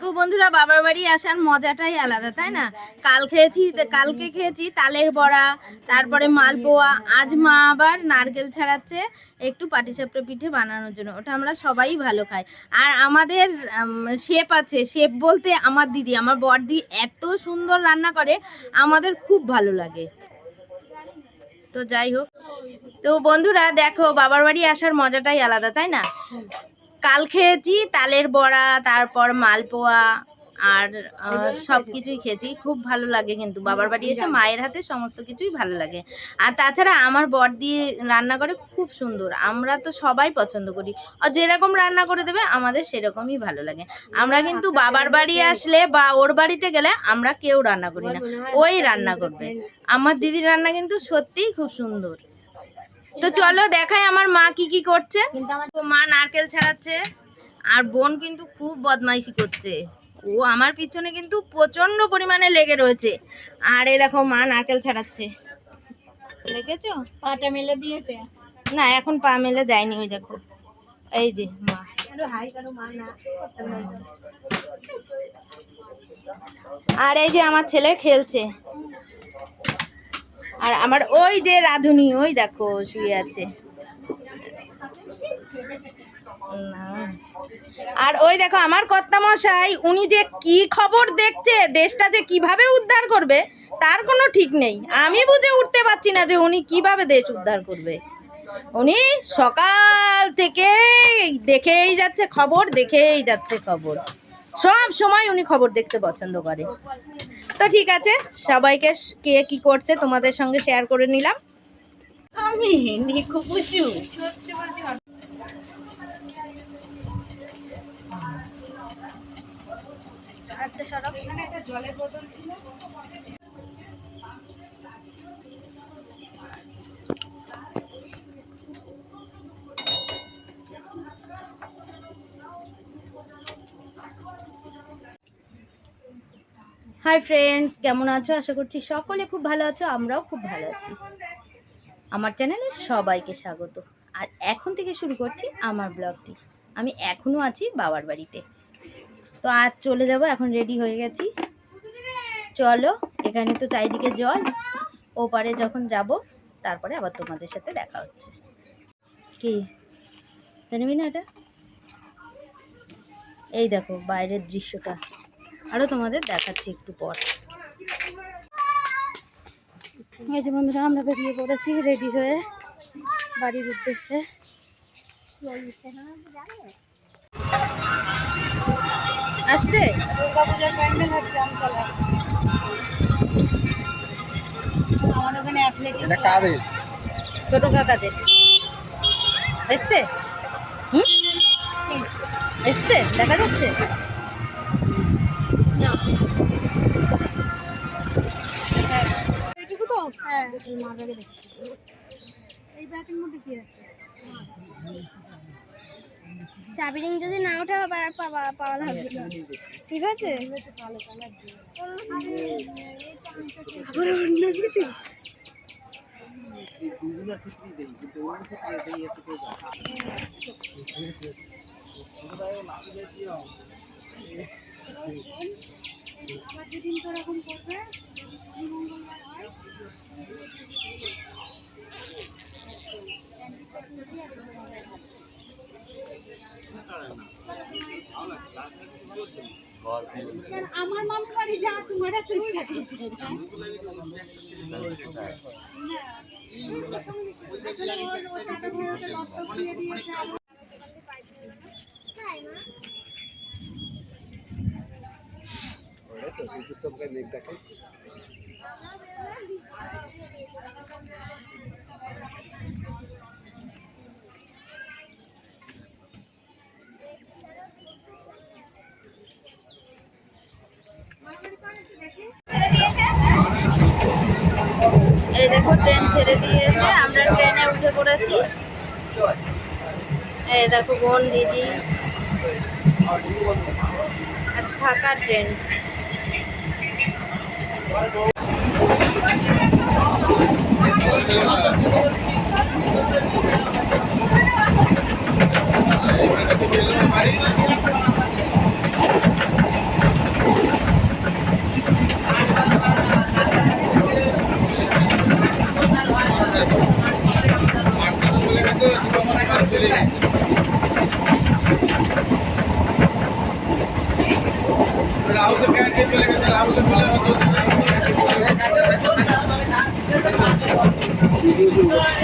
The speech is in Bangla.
দেখো বন্ধুরা, বাবার বাড়ি আসার মজাটাই আলাদা, তাই না? কাল খেয়েছি কালকে খেয়েছি, তালের বড়া, তারপরে মালপোয়া, আজ মা আবার নারকেল ছাড়াচ্ছে একটু পাটিসাপটা পিঠে বানানোর জন্য, ওটা আমরা সবাই ভালো খাই। আর আমাদের শেপ আছে শেপ বলতে আমার দিদি, আমার বড়দি এত সুন্দর রান্না করে, আমাদের খুব ভালো লাগে। তো যাই হোক, তো বন্ধুরা দেখো, বাবার বাড়ি আসার মজাটাই আলাদা, তাই না? কাল খেয়েছি তালের বড়া তারপর মালপোয়া আর সব কিছুই খেয়েছি? খুব ভালো লাগে কিন্তু বাবার বাড়ি এসে মায়ের হাতে সমস্ত কিছুই ভালো লাগে। আর তাছাড়া আমার বর দিয়ে রান্না করে খুব সুন্দর। আমরা তো সবাই পছন্দ করি। আর যেরকম রান্না করে দেবে আমাদের সেরকমই ভালো লাগে। আমরা কিন্তু বাবার বাড়ি আসলে বা ওর বাড়িতে গেলে আমরা কেউ রান্না করি না। ওই রান্না করবে। আমার দিদির রান্না কিন্তু সত্যিই খুব সুন্দর। তো চলো দেখাই আমার মা কি কি করছে। মা নারকেল ছাড়াচ্ছে আর বোন কিন্তু খুব বদমাইশি করছে। ও আমার পিছনে কিন্তু প্রচণ্ড পরিমাণে লেগে রয়েছে। আর এই দেখো মা নারকেল ছাড়াচ্ছে। দেখেছ পাটা মেলে দিয়েছে। না এখন পা মেলে দেয়নি ওই দেখো। এই যে মা। আর এই যে আমার ছেলে খেলছে। আর আমার ওই যে রাধুনি, ওই দেখো শুয়ে আছে। আর ওই দেখো আমার কর্তা মশাই উনি যে কি খবর দেখছে, দেশটা যে কীভাবে উদ্ধার করবে, তার কোনো ঠিক নেই। আমি বুঝে উঠতে পারছি না যে উনি কীভাবে দেশ উদ্ধার করবে। উনি সকাল থেকে দেখেই যাচ্ছে খবর, দেখেই যাচ্ছে খবর। সব সময় উনি খবর দেখতে পছন্দ করে। তো ঠিক আছে সবাইকে কে কি করছে তোমাদের সঙ্গে শেয়ার করে নিলাম। আমি নিকু জলের বোতল ছিল। হাই ফ্রেন্ডস কেমন আছো? আশা করছি সকলে খুব ভালো আছো, আমরাও খুব ভালো আছি। আমার চ্যানেলে সবাইকে স্বাগত। আর এখন থেকে শুরু করছি আমার ব্লগটি আমি এখনও আছি বাবার বাড়িতে। তো আজ চলে যাব, এখন রেডি হয়ে গেছি। চলো, এখানে তো চারিদিকে জল। ওপারে যখন যাব, তারপরে আবার তোমাদের সাথে দেখা হচ্ছে। কি? জানবি না এটা? এই দেখো, বাইরের দৃশ্যটা। আরও তোমাদের দেখাচ্ছি একটু পর। এই যে বন্ধুরা আমরা বেরিয়ে পড়েছি রেডি হয়ে বাড়ির উদ্দেশ্যে। আসছে? দুর্গা পূজার প্যান্ডেল হচ্ছে আমতলা। আমাদের ওখানে অ্যাথলেটিক ছোট কাকাদের। এসছে? হুম? এসছে? দেখা যাচ্ছে? এইটুকু চাবি রিং যদি না ওঠে আবার পাওয়া পাওয়া ঠিক আছে আবার আমার মামি বাড়ি যা তোমার এত ইচ্ছা দিয়ে দিয়েছে আর সবকে মেঘ দেখে এই দেখো, ট্রেন ছেড়ে দিয়েছে, আমরা ট্রেনে উঠে পড়েছি। এই দেখো, বোন দিদি। আজ ফাঁকা ট্রেন। রাহুল তো ক্যান্টে চলে গেছে রাহুল তো চলে গেছে Thank you.